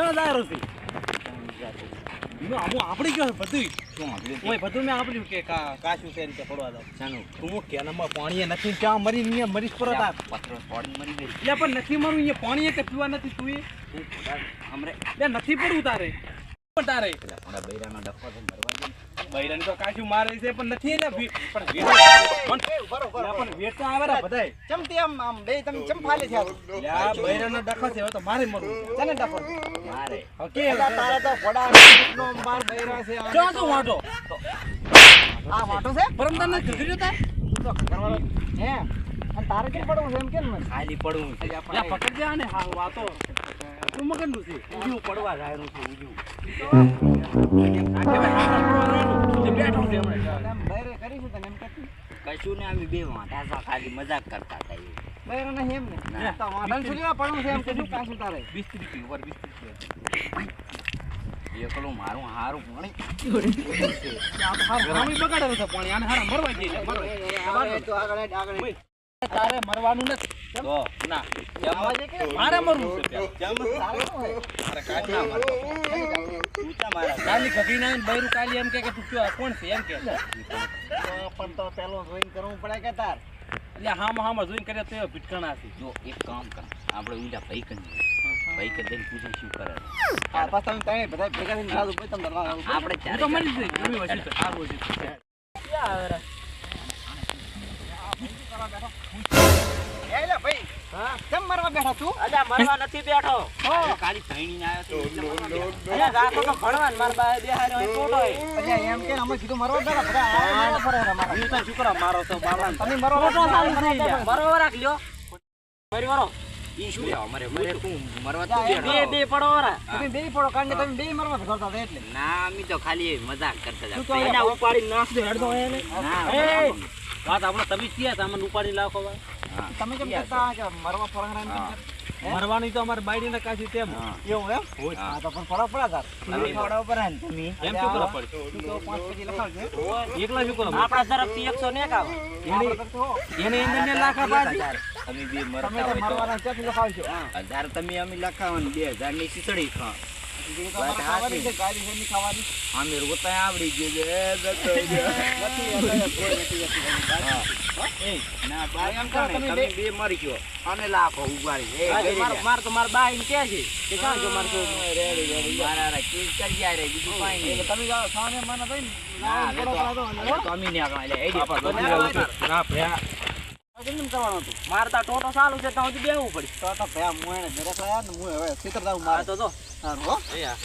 પડવા દાયરો છે હું આપણી ગયો બધું ઓય બધું મેં આપડ્યું કે કાશું છે રીતે પડવા દો જાનું તું કેનામાં પાણી નથી. ક્યાં મરી અહીંયા મરીશ પર હતા. પથરો પાણી મરી ગઈ એટલે પણ નથી મરું અહીંયા પાણી કે પીવા નથી તું એ? હમરે. બે નથી પડવું તારે. પણ તારે આપણા બૈરાનો ડફો છે ભરવા દે બૈરાને તો કાચું મારે છે પણ નથી ને પણ પણ લા આવે ને બધાય. ચમતી આમ આમ બે તમે ચમ ફાલે છે? લ્યા બૈરાનો ડખો છે તો મારે મરવું છે. તને ડફો મારે. ઓકે તારે તો ઘોડા નો માર બૈરા છે આ- ચો તો વાટો આ વાટો છે? પરમદાર ને ઘગડ્યો તા તું તો કરવાનો હે? અને તારે કે પડવું છે એમ કેમ મને ખાલી પડવું છે. લ્યા પકડજે ને હા વાતો તું મગનનું છે. ઉજ્યું પડવા જાયરું છે ઉજ્યું બેઠો છે બૈરે કરી છે તને એમ કહેતી કશું ને આવી બે વાંટા ખાલી મજાક કરતા હતા એ. બૈરા નહીં એમ ને તો વાંટા સુલીમાં પડું છે એમ કે શું કાશું તારે બિસ્તરી પી, ઉપર બિસ્તરી પી. એકલું મારું હારું પાણી બગાડેલું છે પાણી. આને હારા મરવા જઈએ મરવા તો આગળ આગળ તારે મરવાનું નથી તો ના? મારે મરવું છે પેલા. તારે શું હોય? મારે કાંઈ ના મરવું. ઊંચા મારા કાલી ઘગીને બૈરું કાલી એમ કે કે તું કયો કોણ છે? એમ કે. પણ તો પેલો જોઈને કરવું પડે કે તાર? એટલે હામાં હામાં જોઈને કરે તો ભીટકણા છે. જો એક કામ કર. આપણે ઊંડા ભાઈ કરી ભાઈ કરી દઈને પૂછે શું કરે? આ પાછા તમે બધા ભેગા થઈને ખાધું પછી તમે આપણે તો વસ્તુ છે વસ્તુ છે લે ભાઈ કેમ મરવા બેઠા તું? અજા મરવા નથી બેઠો. કાલી ત્રણી આવ્યો તો અજા તો ભણવાન માર મારા બા બેહાર્યો હોય ટોટો અજા એમ કે અમે કીધું મરવા બેઠા બધા આ મરવા ફરે મારા. હું તો શું મારો તો બાબા તમે મરવા બેઠા મરવા રાખ લ્યો. મરી મરો ઈ શું લેવા મરે મરે તું મરવા તું બે બેઠો. બે પડો વાળા તમે બે પડો કારણ કે તમે બે મરવા કરતા એટલે. ના અમે તો ખાલી મજાક કરતા હતા. એના ઉપાડી નાખ દે હેડતો દો એને ના! વાત આપણે તમે ક્યાં હતા અમને ઉપાડી લાખો ભાઈ હા. તમે કેમ કહેતા કે મરવા? હે? મરવાની તો અમારે બાયડી ને કાશી તેમ. એવું એમ? હા. તો પણ પડો પડ્યા તાર તમે પરા ને તમે? એમ શું કરો પડે? તું પાંચ પેટી લખાવજે એકલા શું કરો આપણા તરફથી એકસો ને કાવ આપણે તો હો. એને એને ને લાખા પાડી તમે બે મરતા હોય તો મરવાના ક્યાંથી લખાવજો હજાર તમે અમે લખાવન બે હજારની ખીચડી ખા અમે રોતા આવડી ગયું છે. એ દત્તો છે. નથી એટલે કોઈ નથી હતી એની ગાડી. હા. એ ના બાઈ એમ કહો ને, તમે તમે મરી ગયો. અને લાખો ઉગાડી. માર તો માર બા એમ કે છે કે ક્યાં જો માર તમે જાઓ સામે મને ભાઈ ના, કેમ કરવાનું હતું. મારતા ટોટો ચાલુ છે તો હજી બેહવું પડે તો તો ભયા હું એને ઘરે થયા ને હું હવે સીતર દાવ મારે. તો જો. સારું હો. એ આ